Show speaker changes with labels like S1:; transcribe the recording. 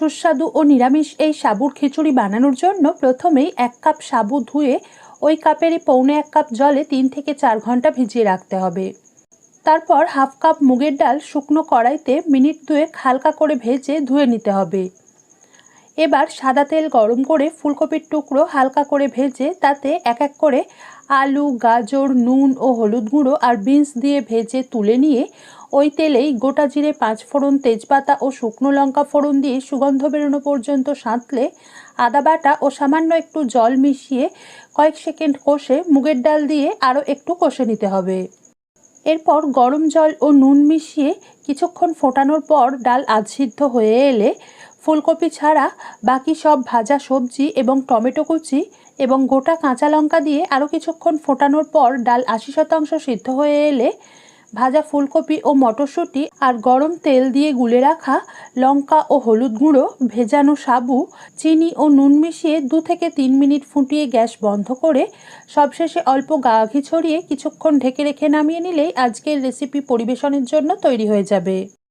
S1: সুস্বাদু ও নিরামিষ এই সাবুর খিচুড়ি বানানোর জন্য প্রথমেই এক কাপ সাবু ধুয়ে ওই কাপেরই পৌনে এক কাপ জলে তিন থেকে চার ঘণ্টা ভিজিয়ে রাখতে হবে। তারপর হাফ কাপ মুগের ডাল শুকনো কড়াইতে মিনিট দুয়েক হালকা করে ভেজে ধুয়ে নিতে হবে। এবার সাদা তেল গরম করে ফুলকপির টুকরো হালকা করে ভেজে তাতে এক এক করে আলু, গাজর, নুন ও হলুদ গুঁড়ো আর বিনস দিয়ে ভেজে তুলে নিয়ে ওই তেলেই গোটা জিরে পাঁচ ফোড়ন তেজপাতা ও শুকনো লঙ্কা ফোড়ন দিয়ে সুগন্ধ বেরোনো পর্যন্ত সাঁতলে আদা বাটা ও সামান্য একটু জল মিশিয়ে কয়েক সেকেন্ড কষে মুগের ডাল দিয়ে আরও একটু কষে নিতে হবে। এরপর গরম জল ও নুন মিশিয়ে কিছুক্ষণ ফোটানোর পর ডাল আধসিদ্ধ হয়ে এলে ফুলকপি ছাড়া বাকি সব ভাজা সবজি এবং টমেটো কুচি এবং গোটা কাঁচা লঙ্কা দিয়ে আরও কিছুক্ষণ ফোটানোর পর ডাল আশি শতাংশ সিদ্ধ হয়ে এলে ভাজা ফুলকপি ও মটরশুঁটি আর গরম তেল দিয়ে গুলে রাখা লঙ্কা ও হলুদ গুঁড়ো, ভেজানো সাবু, চিনি ও নুন মিশিয়ে দু থেকে তিন মিনিট ফুটিয়ে গ্যাস বন্ধ করে সবশেষে অল্প গা ঘি ছড়িয়ে কিছুক্ষণ ঢেকে রেখে নামিয়ে নিলেই আজকের রেসিপি পরিবেশনের জন্য তৈরি হয়ে যাবে।